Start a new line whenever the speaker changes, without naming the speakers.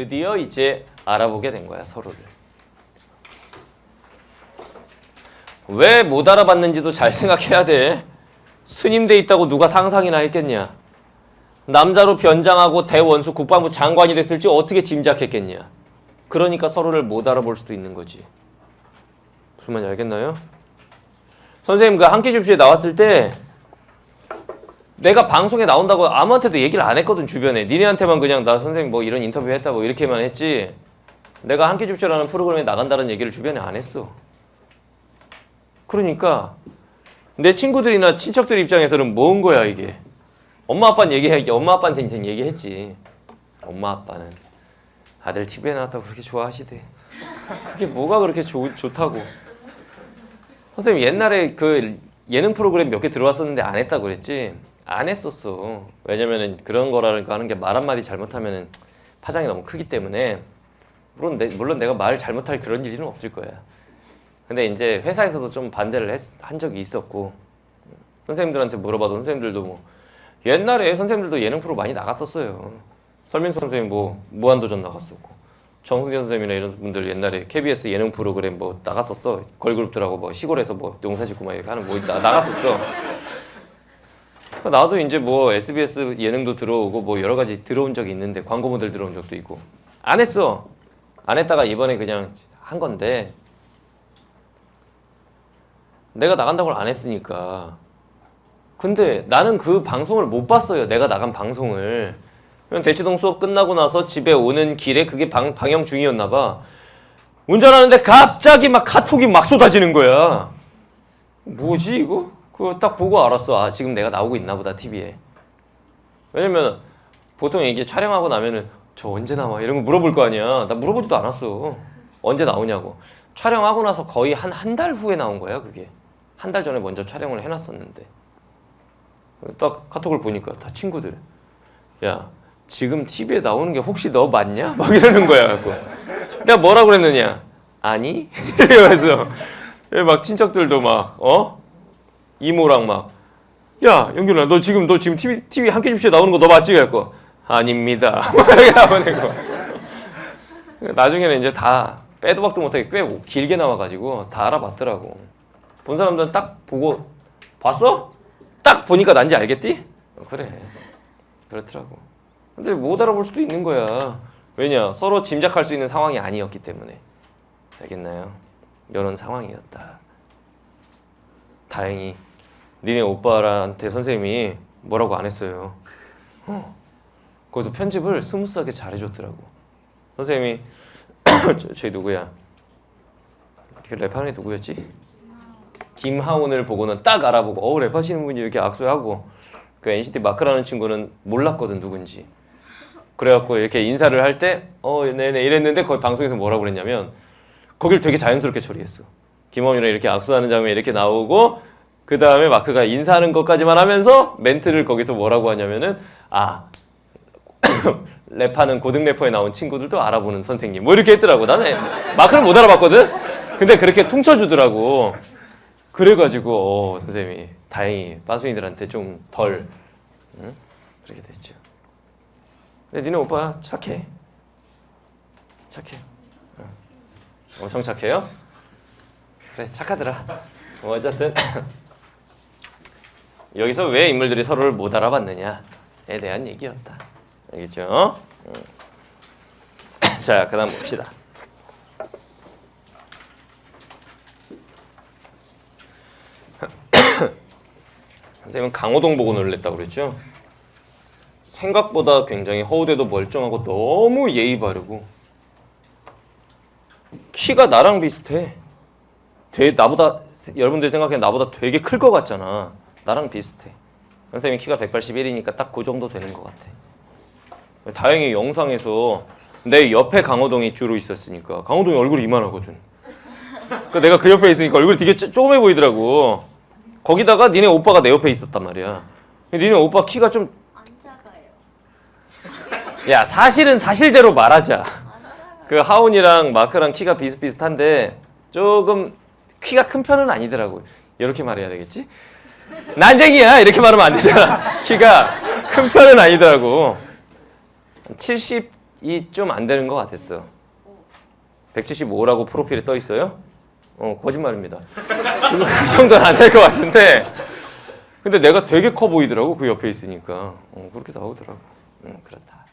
드디어 이제 알아보게 된 거야 서로를. 왜 못 알아봤는지도 잘 생각해야 돼. 스님 돼 있다고 누가 상상이나 했겠냐? 남자로 변장하고 대원수 국방부 장관이 됐을지 어떻게 짐작했겠냐? 그러니까 서로를 못 알아볼 수도 있는 거지. 무슨 말인지 알겠나요? 선생님 그 한 끼 줍쇼에 나왔을 때 내가 방송에 나온다고 아무한테도 얘기를 안 했거든 주변에. 니네한테만 그냥 나 선생님 뭐 이런 인터뷰 했다 뭐 이렇게만 했지. 내가 한끼 줍쇼라는 프로그램에 나간다는 얘기를 주변에 안 했어. 그러니까 내 친구들이나 친척들 입장에서는 뭔 거야 이게? 엄마 아빠는 얘기해 엄마 아빠한테 이제 얘기했지. 엄마 아빠는 아들 TV에 나왔다고 그렇게 좋아하시대. 그게 뭐가 그렇게 좋, 좋다고? 선생님 옛날에 그 예능 프로그램 몇 개 들어왔었는데 안 했다고 그랬지? 안 했었어. 왜냐면은 그런 거라는 하는 게 말 한마디 잘못하면은 파장이 너무 크기 때문에 물론 내, 물론 내가 말 잘못할 그런 일은 없을 거야. 근데 이제 회사에서도 좀 반대를 했, 한 적이 있었고 선생님들한테 물어봐도 선생님들도 뭐 옛날에 선생님들도 예능 프로 많이 나갔었어요. 설민수 선생님 뭐 무한도전 나갔었고 정승현 선생님이나 이런 분들 옛날에 KBS 예능 프로그램 뭐 나갔었어. 걸그룹들하고 뭐 시골에서 뭐 농사 짓고 막 이렇게 하는 뭐 나, 나갔었어. 나도 이제 뭐 SBS 예능도 들어오고 뭐 여러 가지 들어온 적이 있는데 광고 모델 들어온 적도 있고 안 했어. 안 했다가 이번에 그냥 한 건데 내가 나간다고 안 했으니까. 근데 나는 그 방송을 못 봤어요. 내가 나간 방송을. 그냥 대치동 수업 끝나고 나서 집에 오는 길에 그게 방, 방영 중이었나 봐. 운전하는데 갑자기 막 카톡이 막 쏟아지는 거야. 뭐지 이거? 그거 딱 보고 알았어. 아 지금 내가 나오고 있나 보다 TV에. 왜냐면 보통 이게 촬영하고 나면은 저 언제 나와 이런 거 물어볼 거 아니야. 나 물어보지도 않았어. 언제 나오냐고. 촬영하고 나서 거의 한 한 달 후에 나온 거야 그게. 한 달 전에 먼저 촬영을 해놨었는데. 딱 카톡을 보니까 다 친구들. 야 지금 TV에 나오는 게 혹시 너 맞냐? 막 이러는 거야. 갖고. 내가 뭐라고 그랬느냐? 아니? 이러면서 막 친척들도 막 어? 이모랑 막 야, 영균아, 너 지금 너 지금 TV TV 한끼 줍쇼에 나오는 거 너 맞지? 그래갖고 아닙니다. 막 이렇게 나중에는 이제 다 빼도 박도 못하게 꽤 길게 나와가지고 다 알아봤더라고. 본 사람들은 딱 보고 봤어? 딱 보니까 난지 알겠디? 어, 그래. 그렇더라고. 근데 못 알아볼 수도 있는 거야. 왜냐? 서로 짐작할 수 있는 상황이 아니었기 때문에. 알겠나요? 이런 상황이었다. 다행히 니네 오빠한테 선생님이 뭐라고 안 했어요. 어. 거기서 편집을 스무스하게 잘해줬더라고. 선생님이 저, 저희 누구야? 그 랩하는 애 누구였지? 김하운을 보고는 딱 알아보고 어 랩하시는 분이 이렇게 악수하고 그 NCT 마크라는 친구는 몰랐거든 누군지. 그래갖고 이렇게 인사를 할 때 어 네네 이랬는데 거기 방송에서 뭐라고 그랬냐면 거길 되게 자연스럽게 처리했어. 김하운이랑 이렇게 악수하는 장면이 이렇게 나오고 그 다음에 마크가 인사하는 것까지만 하면서 멘트를 거기서 뭐라고 하냐면은 아 랩하는 고등 래퍼에 나온 친구들도 알아보는 선생님. 뭐 이렇게 했더라고. 나는 마크는 못 알아봤거든? 근데 그렇게 퉁쳐주더라고. 그래가지고 어, 선생님이 다행히 빠순이들한테 좀 덜 응? 그렇게 됐죠. 근데 니네 오빠 착해? 착해. 응. 엄청 착해요? 그래 착하더라. 뭐 어쨌든 여기서 왜 인물들이 서로를 못 알아봤느냐에 대한 얘기였다. 알겠죠? 음. 자, 그다음 봅시다. 선생님은 강호동 보고 놀랬다고 그랬죠? 생각보다 굉장히 허우대도 멀쩡하고 너무 예의 바르고 키가 나랑 비슷해. 되게 나보다 여러분들 생각해 나보다 되게 클 것 같잖아. 나랑 비슷해. 선생님이 키가 181이니까 딱 그 정도 되는 것 같아. 다행히 영상에서 내 옆에 강호동이 주로 있었으니까 강호동이 얼굴이 이만하거든. 그 내가 그 옆에 있으니까 얼굴이 되게 쪼- 조그매 보이더라고. 거기다가 니네 오빠가 내 옆에 있었단 말이야. 니네 오빠 키가 좀
안 작아요.
야 사실은 사실대로 말하자. 그 하온이랑 마크랑 키가 비슷비슷한데 조금 키가 큰 편은 아니더라고. 이렇게 말해야 되겠지? 난쟁이야 이렇게 말하면 안 되잖아. 키가 큰 편은 아니더라고. 72 175이 좀 안 되는 것 같았어. 175라고 프로필에 떠 있어요? 어, 거짓말입니다. 그 정도는 안 될 것 같은데. 근데 내가 되게 커 보이더라고, 그 옆에 있으니까. 어, 그렇게 나오더라고. 응, 그렇다.